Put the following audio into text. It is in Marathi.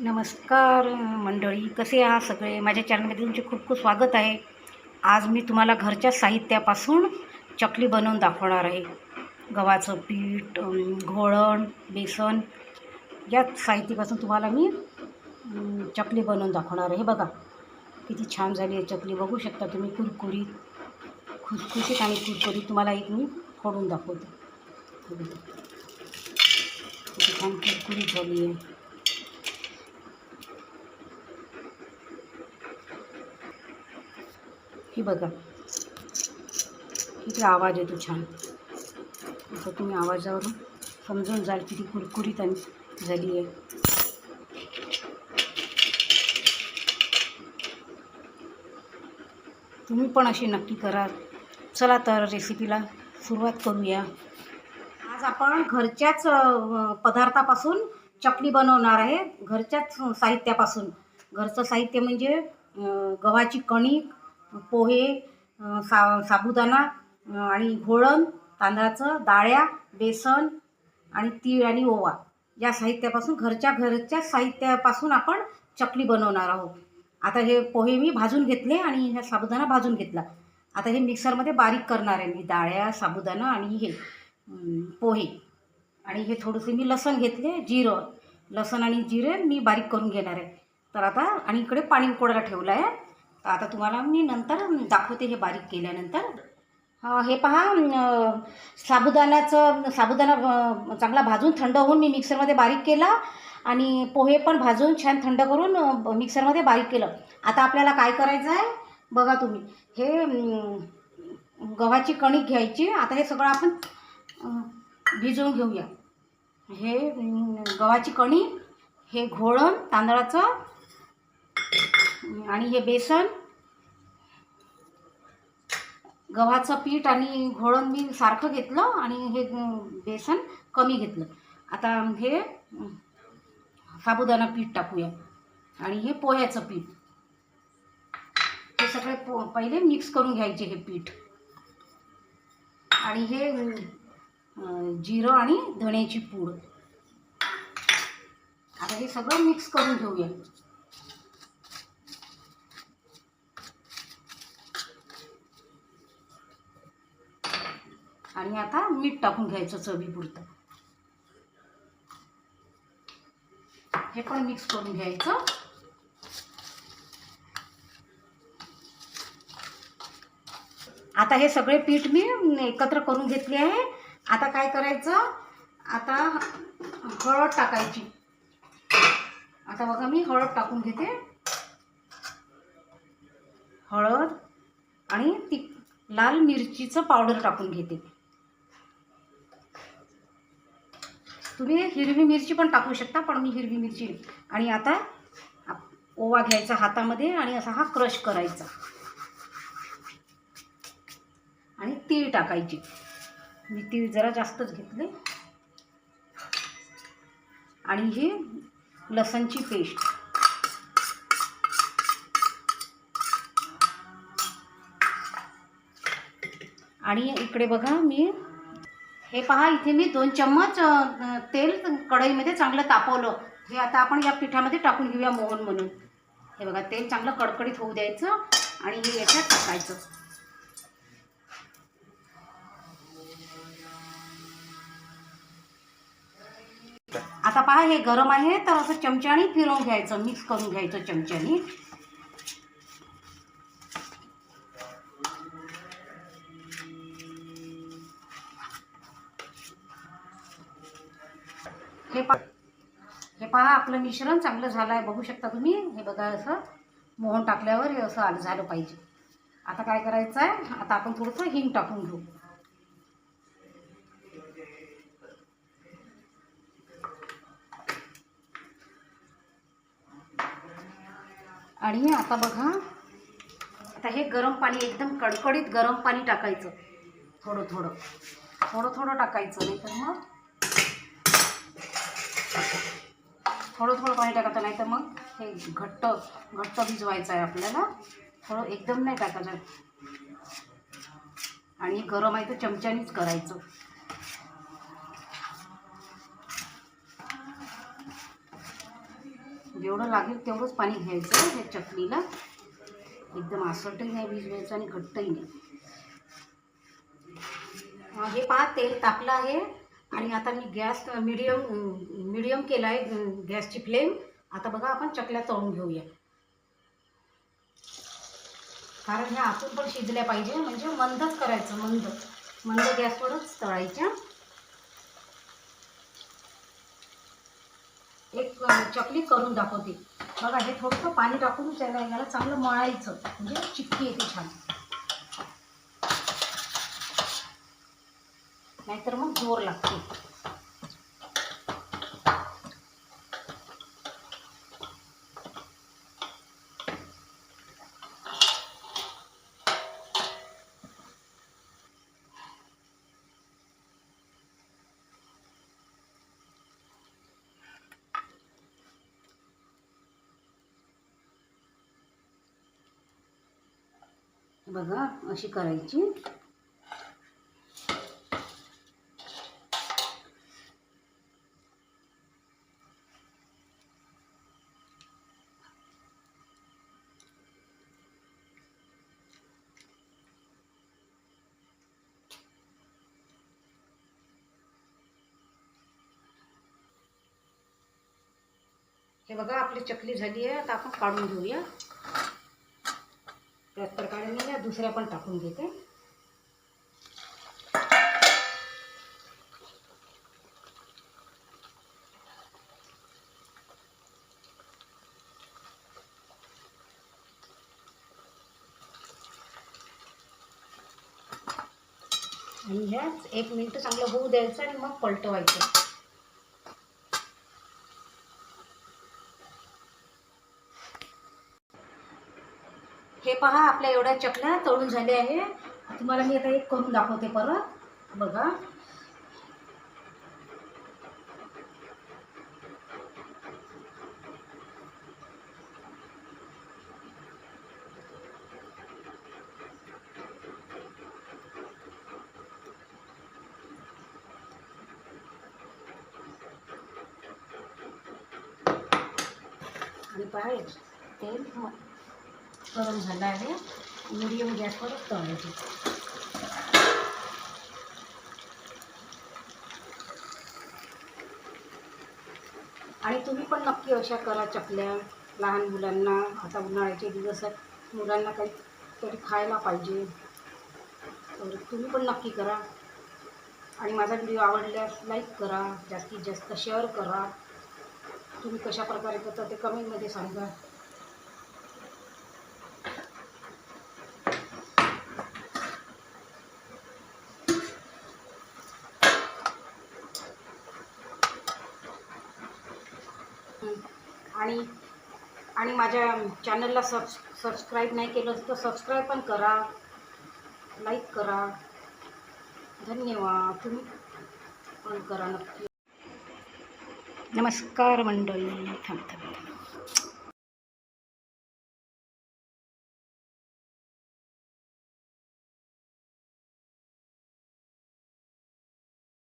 नमस्कार मंडळी. कसे आहात सगळे? माझ्या चॅनलमध्ये तुमचे खूप खूप स्वागत आहे. आज मी तुम्हाला घरच्या साहित्यापासून चकली बनवून दाखवणार आहे. गव्हाचं पीठ घोळण बेसन या साहित्यापासून तुम्हाला मी चकली बनवून दाखवणार आहे. हे बघा किती छान झाली आहे चकली. बघू शकता तुम्ही कुरकुरीत खुसखुशीत आणि कुरकुरीत तुम्हाला एक मी फोडून दाखवते. किती छान कुरकुरीत झाली आहे. ही बघा. किती आवाज येतो छान. असं तुम्ही आवाजावरून समजून जाल किती कुरकुरीत आणि झाली आहे. तुम्ही पण अशी नक्की करा. चला तर रेसिपीला सुरुवात करूया. आज आपण घरच्याच पदार्थापासून चकली बनवणार आहे. घरच्याच साहित्यापासून. घरचं साहित्य म्हणजे गव्हाची कणिक पोहे सा साबुदाणा आणि घोळण तांदळाचं डाळ्या बेसन आणि तीळ आणि ओवा. या साहित्यापासून घरच्या घरच्या साहित्यापासून आपण चकली बनवणार आहोत. आता हे पोहे मी भाजून घेतले आणि ह्या साबुदाणा भाजून घेतला. आता हे मिक्सरमध्ये बारीक करणार आहे मी डाळ्या साबुदाणा आणि हे पोहे. आणि हे थोडंसं मी लसण घेतले जिरं. लसण आणि जिरे मी बारीक करून घेणार आहे. तर आता आणि इकडे पाणी उकडायला ठेवलं आहे तर आता तुम्हाला मी नंतर दाखवते हे बारीक केल्यानंतर. हे पहा साबुदाण्याचं साबुदाणा चांगला भाजून थंड होऊन मी मिक्सरमध्ये बारीक केला आणि पोहे पण भाजून छान थंड करून मिक्सरमध्ये बारीक केलं. आता आपल्याला काय करायचं आहे? बघा तुम्ही. हे गव्हाची कणिक घ्यायची. आता हे सगळं आपण भिजवून घेऊया. हे गव्हाची कणिक हे घोळण तांदळाचं आणि हे बेसन गव्हाचं पीठ आणि घोळण मी सारखं घेतलं आणि हे बेसन कमी घेतलं. आता हे साबुदाणा पीठ टाकूया. आणि हे पोह्याचं पीठ. हे सगळे पो पहिले मिक्स करून घ्यायचे हे पीठ. आणि हे जिरं आणि धण्याची पूड. आता हे सगळं मिक्स करून घेऊया आणि आता मीठ टाकून घ्यायचं चवीपुरतं. हे पण मिक्स करून घ्यायचं. आता हे सगळे पीठ मी एकत्र करून घेतले आहे. आता काय करायचं? आता हळद टाकायची. आता बघा मी हळद टाकून घेते. हळद आणि ती लाल मिरचीचं पावडर टाकून घेते. तुम्ही हिरवी मिरची पण टाकू शकता पण मी हिरवी मिरची आणि आता ओवा घ्यायचा हातामध्ये आणि असा हा क्रश करायचा. आणि तीळ टाकायची. मी तीळ जरा जास्तच घेतले. आणि ही लसणची पेस्ट. आणि इकडे बघा मी हे पहा इथे मी दोन चम्मच तेल कढईमध्ये चांगलं तापवलं. हे आता आपण या पिठामध्ये टाकून घेऊया मोहन म्हणून. हे बघा तेल चांगलं कडकडीत होऊ द्यायचं आणि हे याच्यात टाकायचं. आता पहा हे गरम आहे तर असं चमच्याने फिरवून घ्यायचं मिक्स करून घ्यायचं चमच्याने. हे पा हे पहा आपलं मिश्रण चांगलं झालं आहे बघू शकता तुम्ही. हे बघा असं मोहन टाकल्यावर हे असं आलं झालं पाहिजे. आता काय करायचं आहे आता आपण थोडंसं हिंग टाकून घेऊ. आणि आता बघा. आता हे गरम पाणी एकदम कडकडीत गरम पाणी टाकायचं. थोडं थोडं. थोडं थोडं टाकायचं. नाही तर मग थोडं थोडं पाणी टाकायचं नाही तर मग हे घट्ट घट्ट भिजवायचं आहे आपल्याला. थोडं एकदम नाही टाकायचं. आणि गरम आहे तर चमच्यानीच करायचं. जेवढं लागेल तेवढंच पाणी घ्यायचं या चटणीला. एकदम आसटही नाही भिजवायचं आणि घट्टही नाही. हे पहा तेल तापलं आहे. आणि आता मी गॅस मिडियम मिडियम केला आहे गॅसची फ्लेम. आता बघा आपण चकल्या तळून घेऊया. कारण ह्या आतून पण शिजल्या पाहिजे म्हणजे मंदच करायचं मंद. मंद गॅसवरच तळायच्या. एक चकली करून दाखवते. बघा हे थोडंसं पाणी टाकून त्याला याला चांगलं मळायचं. म्हणजे चिक्की येते छान. नाहीतर मग जोर लागते. बघा अशी करायची. हे बघा आपली चकली झाली आहे. आता आपण काढून घेऊया. त्याच प्रकारे मी या दुसऱ्या पण टाकून घेते. आणि ह्याच एक मिनटं चांगलं होऊ द्यायचं आणि मग पलटवायचं. हे पहा आपल्या एवढ्या चकल्या तळून झाल्या आहे. तुम्हाला मी आता एक करून दाखवते परत. बघा. आणि पहा तेल गरम झालं आहे. मिडियम गॅसवरच तळायचे. आणि तुम्ही पण नक्की अशा करा चकल्या लहान मुलांना आता उन्हाळ्याचे दिवस आहेत मुलांना काहीतरी खायला पाहिजे. तर तुम्ही पण नक्की करा. आणि माझा व्हिडिओ आवडल्यास लाईक करा जास्तीत जास्त शेअर करा. तुम्ही कशा प्रकारे करता ते कमेंटमध्ये सांगा. आणि आणि माझ्या चॅनलला सबस सबस्क्राईब नाही केलं तर सबस्क्राईब पण करा. लाईक करा. धन्यवाद. तुम्ही पण करा नक्की. नमस्कार मंडळी. थांब थांब थांब.